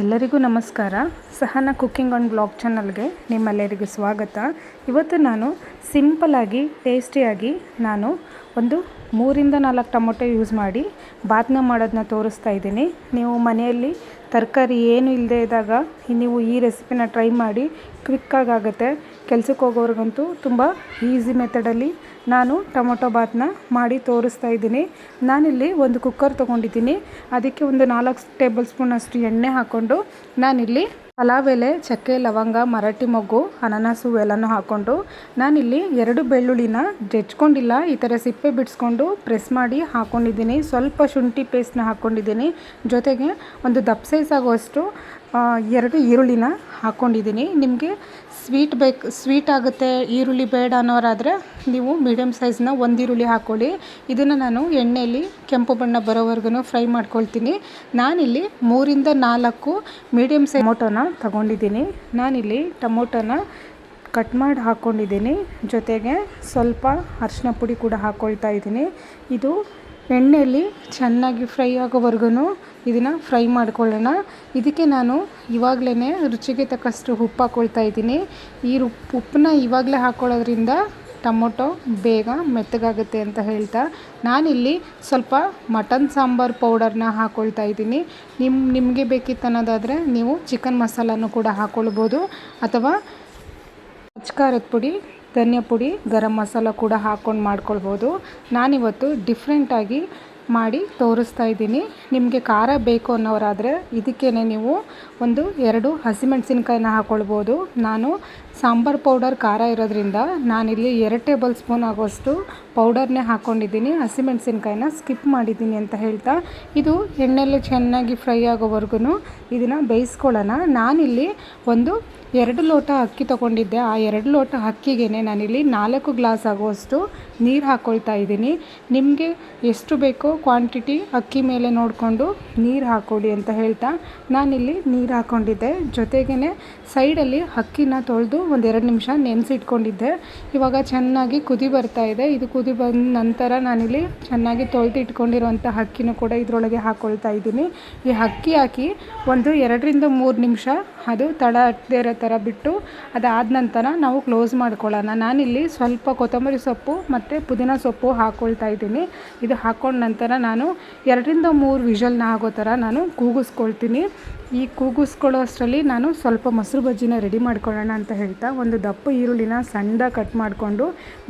ಎಲ್ಲರಿಗೂ ನಮಸ್ಕಾರ. ಸಹನ cooking on blog ಚಾನಲ್ಗೆ ನಿಮ್ಮೆಲ್ಲರಿಗೂ ಸ್ವಾಗತ. ಇವತ್ತು ನಾನು ಸಿಂಪಲಾಗಿ ಟೇಸ್ಟಿಯಾಗಿ ನಾನು ಒಂದು ಮೂರಿಂದ ನಾಲ್ಕು ಟೊಮೊಟೊ ಯೂಸ್ ಮಾಡಿ ಬಾತ್ನ ಮಾಡೋದನ್ನ ತೋರಿಸ್ತಾ ಇದ್ದೀನಿ. ನೀವು ಮನೆಯಲ್ಲಿ ತರಕಾರಿ ಏನು ಇಲ್ಲದೆ ಇದ್ದಾಗ ನೀವು ಈ ರೆಸಿಪಿನ ಟ್ರೈ ಮಾಡಿ ಕ್ವಿಕ್ಕಾಗುತ್ತೆ ಹೋಗೋರಿಗಂತೂ ಹೋಗೋರ್ಗಂತೂ ತುಂಬ ಈಸಿ ಮೆಥಡಲ್ಲಿ ನಾನು ಟೊಮೊಟೊ ಬಾತನ್ನ ಮಾಡಿ ತೋರಿಸ್ತಾ ಇದ್ದೀನಿ. ನಾನಿಲ್ಲಿ ಒಂದು ಕುಕ್ಕರ್ ತೊಗೊಂಡಿದ್ದೀನಿ. ಅದಕ್ಕೆ ಒಂದು ನಾಲ್ಕು ಟೇಬಲ್ ಸ್ಪೂನ್ ಅಷ್ಟು ಎಣ್ಣೆ ಹಾಕ್ಕೊಂಡು ನಾನಿಲ್ಲಿ ಪಲಾವ್ ಎಲೆ, ಚಕ್ಕೆ, ಲವಂಗ, ಮರಾಠಿ ಮೊಗ್ಗು, ಅನನಾಸು ಎಲ್ಲನೂ ಹಾಕ್ಕೊಂಡು ನಾನಿಲ್ಲಿ ಎರಡು ಬೆಳ್ಳುಳ್ಳಿನ ಜಜ್ಕೊಂಡಿಲ್ಲ. ಈ ಥರ ಸಿಪ್ಪೆ ಬಿಡಿಸ್ಕೊಂಡು ಪ್ರೆಸ್ ಮಾಡಿ ಹಾಕ್ಕೊಂಡಿದ್ದೀನಿ ಸ್ವಲ್ಪ ಶುಂಠಿ ಪೇಸ್ಟ್ನ ಹಾಕ್ಕೊಂಡಿದ್ದೀನಿ. ಜೊತೆಗೆ ಒಂದು ದಪ್ಪ ಸೈಜ್ ಆಗುವಷ್ಟು ಎರಡು ಈರುಳ್ಳಿನ ಹಾಕ್ಕೊಂಡಿದ್ದೀನಿ ನಿಮಗೆ ಸ್ವೀಟ್ ಬೇಕು, ಸ್ವೀಟ್ ಆಗುತ್ತೆ, ಈರುಳ್ಳಿ ಬೇಡ ಅನ್ನೋರಾದರೆ ನೀವು ಮೀಡಿಯಮ್ ಸೈಜ್ನ ಒಂದು ಈರುಳ್ಳಿ ಹಾಕ್ಕೊಳ್ಳಿ ಇದನ್ನು ನಾನು ಎಣ್ಣೆಯಲ್ಲಿ ಕೆಂಪು ಬಣ್ಣ ಬರೋವರೆಗೂ ಫ್ರೈ ಮಾಡ್ಕೊಳ್ತೀನಿ. ನಾನಿಲ್ಲಿ ಮೂರಿಂದ ನಾಲ್ಕು ಮೀಡಿಯಮ್ ಸೈಜ್ ಟೊಮೊಟೊನ ತಗೊಂಡಿದ್ದೀನಿ. ನಾನಿಲ್ಲಿ ಟೊಮೊಟೊನ ಕಟ್ ಮಾಡಿ ಹಾಕ್ಕೊಂಡಿದ್ದೀನಿ ಜೊತೆಗೆ ಸ್ವಲ್ಪ ಅರಿಶಿನ ಪುಡಿ ಕೂಡ ಹಾಕ್ಕೊಳ್ತಾ ಇದ್ದೀನಿ. ಇದು ಎಣ್ಣೆಯಲ್ಲಿ ಚೆನ್ನಾಗಿ ಫ್ರೈ ಆಗೋವರೆಗೂ ಇದನ್ನು ಫ್ರೈ ಮಾಡ್ಕೊಳ್ಳೋಣ. ಇದಕ್ಕೆ ನಾನು ಇವಾಗಲೇ ರುಚಿಗೆ ತಕ್ಕಷ್ಟು ಉಪ್ಪು ಹಾಕ್ಕೊಳ್ತಾ ಇದ್ದೀನಿ. ಈ ಉಪ್ಪು ಉಪ್ಪನ್ನ ಇವಾಗಲೇ ಹಾಕ್ಕೊಳ್ಳೋದ್ರಿಂದ ಟೊಮೊಟೊ ಬೇಗ ಮೆತ್ತಗಾಗುತ್ತೆ ಅಂತ ಹೇಳ್ತಾ ನಾನಿಲ್ಲಿ ಸ್ವಲ್ಪ ಮಟನ್ ಸಾಂಬಾರ್ ಪೌಡರ್ನ ಹಾಕ್ಕೊಳ್ತಾ ಇದ್ದೀನಿ. ನಿಮ್ಮ ನಿಮಗೆ ಬೇಕಿತ್ತು ಅನ್ನೋದಾದರೆ ನೀವು ಚಿಕನ್ ಮಸಾಲನೂ ಕೂಡ ಹಾಕ್ಕೊಳ್ಬೋದು ಅಥವಾ ಅಚ್ಕಾರದ ಪುಡಿ ಧನಿಯಾ ಪುಡಿ, ಗರಂ ಮಸಾಲ ಕೂಡ ಹಾಕ್ಕೊಂಡು ಮಾಡ್ಕೊಳ್ಬೋದು. ನಾನಿವತ್ತು ಡಿಫ್ರೆಂಟಾಗಿ ಮಾಡಿ ತೋರಿಸ್ತಾ ಇದ್ದೀನಿ. ನಿಮಗೆ ಖಾರ ಬೇಕು ಅನ್ನೋರಾದರೆ ಇದಕ್ಕೇ ನೀವು ಒಂದು ಎರಡು ಹಸಿಮೆಣಸಿನ್ಕಾಯಿನ ಹಾಕ್ಕೊಳ್ಬೋದು ನಾನು ಸಾಂಬಾರು ಪೌಡರ್ ಖಾರ ಇರೋದ್ರಿಂದ ನಾನಿಲ್ಲಿ ಎರಡು ಟೇಬಲ್ ಸ್ಪೂನ್ ಆಗೋಷ್ಟು ಪೌಡರ್ನೇ ಹಾಕ್ಕೊಂಡಿದ್ದೀನಿ ಹಸಿಮೆಣಸಿನ್ಕಾಯಿನ ಸ್ಕಿಪ್ ಮಾಡಿದ್ದೀನಿ ಅಂತ ಹೇಳ್ತಾ, ಇದು ಎಣ್ಣೆಯಲ್ಲಿ ಚೆನ್ನಾಗಿ ಫ್ರೈ ಆಗೋವರೆಗೂ ಇದನ್ನು ಬೇಯಿಸ್ಕೊಳ್ಳೋಣ. ನಾನಿಲ್ಲಿ ಒಂದು ಎರಡು ಲೋಟ ಅಕ್ಕಿ ತೊಗೊಂಡಿದ್ದೆ. ಆ ಎರಡು ಲೋಟ ಅಕ್ಕಿಗೆ ನಾನಿಲ್ಲಿ ನಾಲ್ಕು ಗ್ಲಾಸ್ ಆಗುವಷ್ಟು ನೀರು ಹಾಕ್ಕೊಳ್ತಾ ಇದ್ದೀನಿ. ನಿಮಗೆ ಎಷ್ಟು ಬೇಕೋ ಕ್ವಾಂಟಿಟಿ ಅಕ್ಕಿ ಮೇಲೆ ನೋಡಿಕೊಂಡು ನೀರು ಹಾಕ್ಕೊಳ್ಳಿ ಅಂತ ಹೇಳ್ತಾ, ನಾನಿಲ್ಲಿ ನೀರು ಹಾಕ್ಕೊಂಡಿದ್ದೆ ಜೊತೆಗೇ ಸೈಡಲ್ಲಿ ಅಕ್ಕಿನ ತೊಳೆದು ಒಂದೆರಡು ನಿಮಿಷ ನೆನೆಸಿಟ್ಕೊಂಡಿದ್ದೆ. ಇವಾಗ ಚೆನ್ನಾಗಿ ಕುದಿ ಬರ್ತಾ ಇದೆ. ಇದು ಕುದಿ ಬಂದ ನಂತರ ನಾನಿಲ್ಲಿ ಚೆನ್ನಾಗಿ ತೊಳೆದು ಇಟ್ಕೊಂಡಿರುವಂಥ ಅಕ್ಕಿನೂ ಕೂಡ ಇದರೊಳಗೆ ಹಾಕ್ಕೊಳ್ತಾ ಇದ್ದೀನಿ. ಈ ಅಕ್ಕಿ ಹಾಕಿ ಒಂದು ಎರಡರಿಂದ ಮೂರು ನಿಮಿಷ ಅದು ತಳ ಹಟ್ಟದೇ ಇರೋ ಥರ ಬಿಟ್ಟು ಅದಾದ ನಂತರ ನಾವು ಕ್ಲೋಸ್ ಮಾಡ್ಕೊಳ್ಳೋಣ. ನಾನಿಲ್ಲಿ ಸ್ವಲ್ಪ ಕೊತ್ತಂಬರಿ ಸೊಪ್ಪು ಮತ್ತು ಪುದೀನ ಸೊಪ್ಪು ಹಾಕ್ಕೊಳ್ತಾ ಇದ್ದೀನಿ. ಇದು ಹಾಕ್ಕೊಂಡ ನಂತರ ನಾನು ಎರಡರಿಂದ ಮೂರು ವಿಷಲ್ನ ಆಗೋ ಥರ ನಾನು ಕೂಗಿಸ್ಕೊಳ್ತೀನಿ. ಈ ಕೂಗಿಸ್ಕೊಳ್ಳೋ ಅಷ್ಟರಲ್ಲಿ ನಾನು ಸ್ವಲ್ಪ ಮೊಸರು ಬಜ್ಜಿನ ರೆಡಿ ಮಾಡ್ಕೊಳ್ಳೋಣ ಅಂತ ಹೇಳ್ತಾ ಒಂದು ದಪ್ಪ ಈರುಳ್ಳಿನ ಸಣ್ಣ ಕಟ್ ಮಾಡಿಕೊಂಡು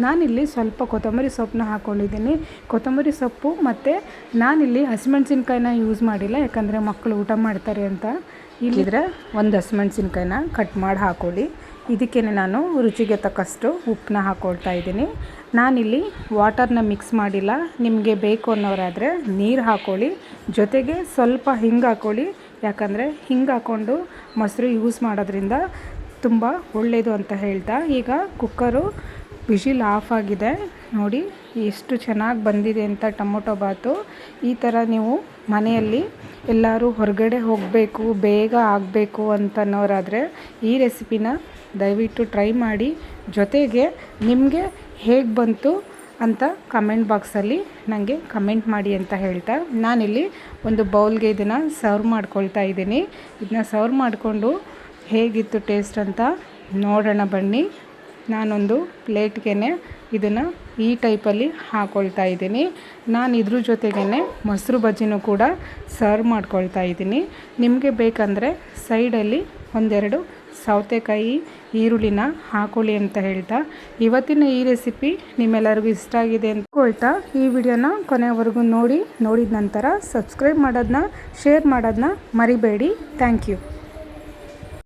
ನಾನಿಲ್ಲಿ ಸ್ವಲ್ಪ ಕೊತ್ತಂಬರಿ ಸೊಪ್ಪನ್ನ ಹಾಕ್ಕೊಂಡಿದ್ದೀನಿ ಕೊತ್ತಂಬರಿ ಸೊಪ್ಪು ಮತ್ತು ನಾನಿಲ್ಲಿ ಹಸಿಮೆಣ್ಸಿನ್ಕಾಯಿನ ಯೂಸ್ ಮಾಡಿಲ್ಲ. ಯಾಕಂದರೆ ಮಕ್ಕಳು ಊಟ ಮಾಡ್ತಾರೆ ಅಂತ. ಇಲ್ಲಿದ್ರೆ ಒಂದು ಹಸಿಮೆಣ್ಸಿನ್ಕಾಯಿನ ಕಟ್ ಮಾಡಿ ಹಾಕ್ಕೊಳ್ಳಿ ಇದಕ್ಕೇ ನಾನು ರುಚಿಗೆ ತಕ್ಕಷ್ಟು ಉಪ್ಪನ್ನ ಹಾಕ್ಕೊಳ್ತಾ ಇದ್ದೀನಿ. ನಾನಿಲ್ಲಿ ವಾಟರ್ನ ಮಿಕ್ಸ್ ಮಾಡಿಲ್ಲ. ನಿಮಗೆ ಬೇಕು ಅನ್ನೋರಾದರೆ ನೀರು ಹಾಕ್ಕೊಳ್ಳಿ ಜೊತೆಗೆ ಸ್ವಲ್ಪ ಹಿಂಗೆ ಹಾಕ್ಕೊಳ್ಳಿ ಯಾಕಂದರೆ ಹಿಂಗೆ ಹಾಕ್ಕೊಂಡು ಮೊಸರು ಯೂಸ್ ಮಾಡೋದ್ರಿಂದ ತುಂಬ ಒಳ್ಳೆಯದು ಅಂತ ಹೇಳ್ತಾ, ಈಗ ಕುಕ್ಕರು ವಿಶಿಲ್ ಆಫ್ ಆಗಿದೆ. ನೋಡಿ, ಎಷ್ಟು ಚೆನ್ನಾಗಿ ಬಂದಿದೆ ಅಂತ ಟೊಮೊಟೊ ಬಾತು. ಈ ಥರ ನೀವು ಮನೆಯಲ್ಲಿ ಎಲ್ಲರೂ ಹೊರಗಡೆ ಹೋಗಬೇಕು, ಬೇಗ ಆಗಬೇಕು ಅಂತನೋರಾದರೆ ಈ ರೆಸಿಪಿನ ದಯವಿಟ್ಟು ಟ್ರೈ ಮಾಡಿ. ಜೊತೆಗೆ ನಿಮಗೆ ಹೇಗೆ ಬಂತು ಅಂತ ಕಮೆಂಟ್ ಬಾಕ್ಸಲ್ಲಿ ನನಗೆ ಕಮೆಂಟ್ ಮಾಡಿ ಅಂತ ಹೇಳ್ತಾ. ನಾನಿಲ್ಲಿ ಒಂದು ಬೌಲ್ಗೆ ಇದನ್ನು ಸರ್ವ್ ಮಾಡ್ಕೊಳ್ತಾ ಇದ್ದೀನಿ. ಇದನ್ನ ಸರ್ವ್ ಮಾಡಿಕೊಂಡು ಹೇಗಿತ್ತು ಟೇಸ್ಟ್ ಅಂತ ನೋಡೋಣ ಬನ್ನಿ. ನಾನೊಂದು ಪ್ಲೇಟ್ಗೆ ಇದನ್ನು ಈ ಟೈಪಲ್ಲಿ ಹಾಕ್ಕೊಳ್ತಾ ಇದ್ದೀನಿ. ನಾನು ಇದ್ರ ಜೊತೆಗೇ ಮೊಸರು ಬಜ್ಜಿನೂ ಕೂಡ ಸರ್ವ್ ಮಾಡ್ಕೊಳ್ತಾ ಇದ್ದೀನಿ. ನಿಮಗೆ ಬೇಕಂದರೆ ಸೈಡಲ್ಲಿ ಒಂದೆರಡು ಸೌತೆಕಾಯಿ ಈರುಳ್ಳಿನ ಹಾಕೊಳ್ಳಿ ಅಂತ ಹೇಳ್ತಾ. ಇವತ್ತಿನ ಈ ರೆಸಿಪಿ ನಿಮ್ಮೆಲ್ಲರಿಗೂ ಇಷ್ಟ ಆಗಿದೆ ಅಂದ್ಕೊಳ್ತಾ ಈ ವಿಡಿಯೋನ ಕೊನೆವರೆಗೂ ನೋಡಿ, ನೋಡಿದ ನಂತರ ಸಬ್ಸ್ಕ್ರೈಬ್ ಮಾಡೋದನ್ನ, ಶೇರ್ ಮಾಡೋದನ್ನ ಮರಿಬೇಡಿ. Thank you.